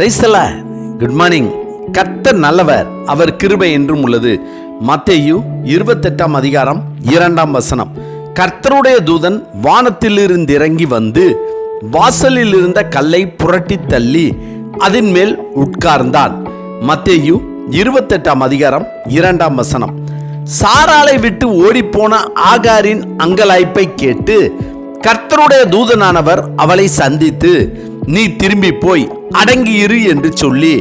பிரைஸ்தலா good morning கர்த்தர் நல்லவர் அவர் கிருபை என்றும் உள்ளது. மத்தேயு இருபத்தெட்டாம் அதிகாரம் இரண்டாம் வசனம். கர்த்தருடைய தூதன் வானத்திலிருந்து இறங்கி வந்து வாசலில் இருந்த கல்லை புரட்டி தள்ளி அதன் மேல் உட்கார்ந்தான். மத்தேயு இருபத்தெட்டாம் அதிகாரம் இரண்டாம் வசனம். சாராளை விட்டு ஓடிப்போன ஆகாரின் அங்கலாய்ப்பை கேட்டு கர்த்தருடைய தூதனானவர் அவளை சந்தித்து நீ திரும்பி போய் அடங்கியிரு என்று சொல்லி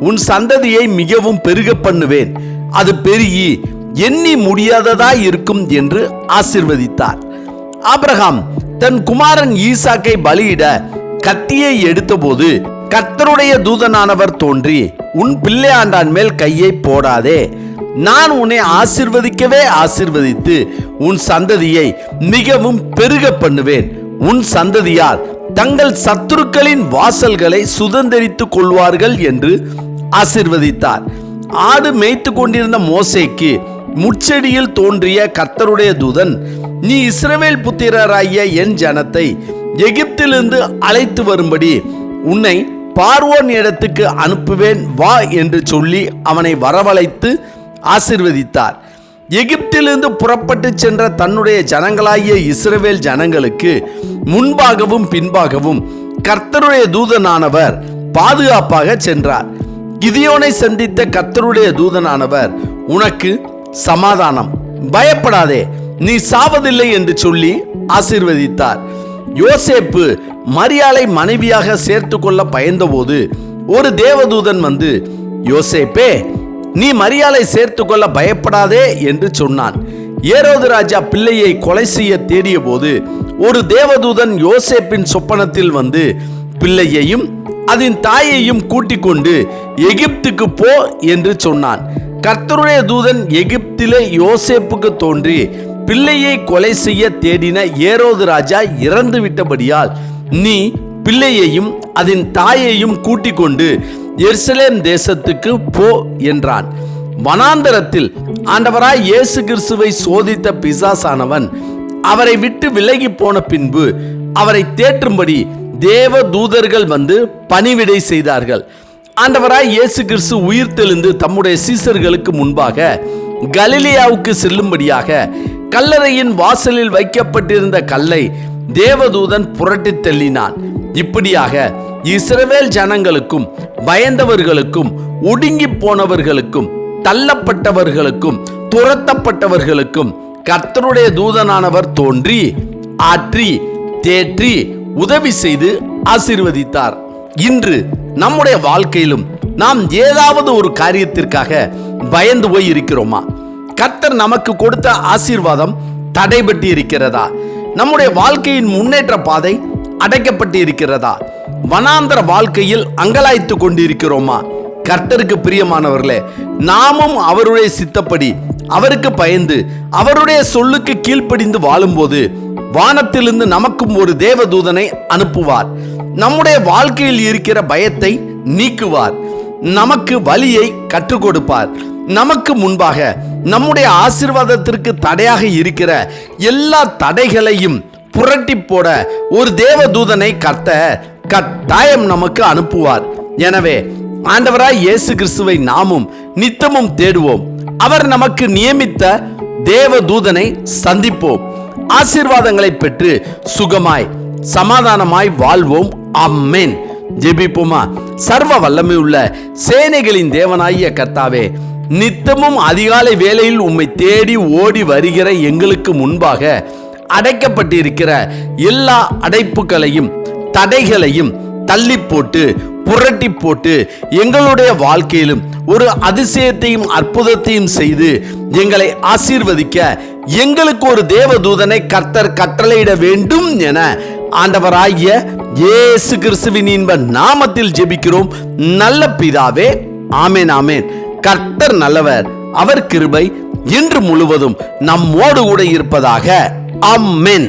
உன் சந்ததியை மிகவும் பெருக பண்ணுவேன். அது பெருகி எண்ணி முடியாததா இருக்கும் என்று ஆசிர்வதித்தார். ஆபிரகாம் தன் குமாரன் ஈசாக்கை பலியிட கத்தியை எடுத்தபோது கர்த்தருடைய தூதனானவர் தோன்றி உன் பிள்ளையாண்டான் மேல் கையை போடாதே. நான் உன்னை ஆசிர்வதிக்கவே ஆசிர்வதித்து உன் சந்ததியை மிகவும் பெருக பண்ணுவேன். உன் சந்ததியால் தங்கள் சத்துருக்களின் வாசல்களை சுதந்திரித்துக் கொள்வார்கள் என்று ஆசிர்வதித்தார். ஆடு மேய்த்து கொண்டிருந்த மோசேக்கு முச்செடியில் தோன்றிய கர்த்தருடைய தூதன் நீ இஸ்ரவேல் புத்திரராகிய என் ஜனத்தை எகிப்திலிருந்து அழைத்து வரும்படி உன்னை பார்வோன் இடத்துக்கு அனுப்புவேன் வா என்று சொல்லி அவனை வரவழைத்து ஆசிர்வதித்தார். எகிப்திலிருந்து புறப்பட்டு சென்ற தன்னுடைய ஜனங்களாகிய இஸ்ரவேல் ஜனங்களுக்கு முன்பாகவும் பின்பாகவும் கர்த்தருடைய தூதனானவர் பாதுகாப்பாக சென்றார். கிதியோனை சந்தித்த கர்த்தருடைய தூதனானவர் உனக்கு சமாதானம். பயப்படாதே. நீ சாவதில்லை என்று சொல்லி ஆசிர்வதித்தார். யோசேப்பு மரியாளை மனைவியாக சேர்த்து கொள்ள பயந்தபோது ஒரு தேவதூதன் வந்து யோசேப்பே நீ மரியாதை சேர்த்து கொள்ள பயப்படாதே என்று சொன்னான். ஏரோது ராஜா பிள்ளையை கொலை செய்ய தேடிய போது ஒரு தேவதூதன் யோசேப்பின் சொப்பனத்தில் வந்து பிள்ளையையும் அதன் தாயையும் கூட்டிக் கொண்டு எகிப்துக்கு போ என்று சொன்னான். கர்த்தருடைய தூதன் எகிப்திலே யோசேப்புக்கு தோன்றி பிள்ளையை கொலை செய்ய தேடின ஏரோது ராஜா இறந்து விட்டபடியால் நீ பிள்ளையையும் அதன் தாயையும் கூட்டிக் கொண்டு எருசலேம் தேசத்துக்கு போ என்றான். வனாந்தரத்தில் ஆண்டவராய் இயேசு கிறிஸ்துவை சோதித்த பிசாசானவன் அவரை விட்டு விலகி போன பின்பு அவரை தேற்றும்படி தேவ தூதர்கள் வந்து பணிவிடை செய்தார்கள். ஆண்டவராய் இயேசு கிறிஸ்து உயிர் தெளிந்து தம்முடைய சீசர்களுக்கு முன்பாக கலிலியாவுக்கு செல்லும்படியாக கல்லறையின் வாசலில் வைக்கப்பட்டிருந்த கல்லை தேவதூதன் புரட்டித் தள்ளினான். இப்படியாக இஸ்ரவேல் ஜனங்களுக்கும் பயந்தவர்களுக்கும் ஒடுங்கி போனவர்களுக்கும் தள்ளப்பட்டவர்களுக்கும் துரத்தப்பட்டவர்களுக்கும் கர்த்தருடைய தூதனானவர் தோன்றி ஆற்றி தேற்றி உதவி செய்து ஆசீர்வதித்தார். இன்று நம்முடைய வாழ்க்கையிலும் நாம் ஏதாவது ஒரு காரியத்திற்காக பயந்து போய் இருக்கிறோமா? கர்த்தர் நமக்கு கொடுத்த ஆசீர்வாதம் தடைபட்டு இருக்கிறதா? நம்முடைய வாழ்க்கையின் முன்னேற்ற பாதை அடைக்கப்பட்டு இருக்கிறதா வனாந்தர வாழ்க்கையில் அங்கலாய்த்து கொண்டிருக்கிறோமா? கர்த்தருக்கு பிரியமானவர்களே நாமும் அவருடைய சித்தப்படி அவருக்கு பயந்து அவருடைய சொல்லுக்கு கீழ்ப்படிந்து வாழும்போது வானத்திலிருந்து நமக்கும் ஒரு தேவதூதனை அனுப்புவார். நம்முடைய வாழ்க்கையில் இருக்கிற பயத்தை நீக்குவார். நமக்கு வழியை கற்றுக் கொடுப்பார் நமக்கு முன்பாக நம்முடைய ஆசிர்வாதத்திற்கு தடையாக இருக்கிற எல்லா தடைகளையும் புரட்டி போட ஒரு தேவதூதனை கத்த கட்டாயம் நமக்கு அனுப்புவார். எனவே ஆண்டவராய் இயேசு கிறிஸ்துவை நாமும் நித்தமும் தேடுவோம். அவர் நமக்கு நியமித்த தேவ தூதனை சந்திப்போம். ஆசீர்வாதங்களை பெற்று சுகமாய் சமாதானமாய் வாழ்வோம். அம்மேன் ஜெபிப்போமா? சர்வ வல்லமை உள்ள சேனைகளின் தேவனாகிய கர்த்தாவே நித்தமும் அதிகாலை வேளையில் உம்மை தேடி ஓடி வருகிற எங்களுக்கு முன்பாக அடைக்கப்பட்டிருக்கிற எல்லா அடைப்புகளையும் தடைகளையும் தள்ளி போட்டு புரட்டி போட்டு எங்களுடைய வாழ்க்கையிலும் ஒரு அதிசயத்தையும் அற்புதத்தையும் செய்து எங்களை ஆசீர்வதிக்க எங்களுக்கு ஒரு தேவதூதனை கர்த்தர் கட்டளையிட வேண்டும் என ஆண்டவராகிய இயேசு கிறிஸ்துவின் இன்ப நாமத்தில் ஜெபிக்கிறோம். நல்ல பிதாவே ஆமேன் ஆமேன். கர்த்தர் நல்லவர் அவர் கிருபை இன்று முழுவதும் நம்மோடு கூட இருப்பதாக அம்மேன்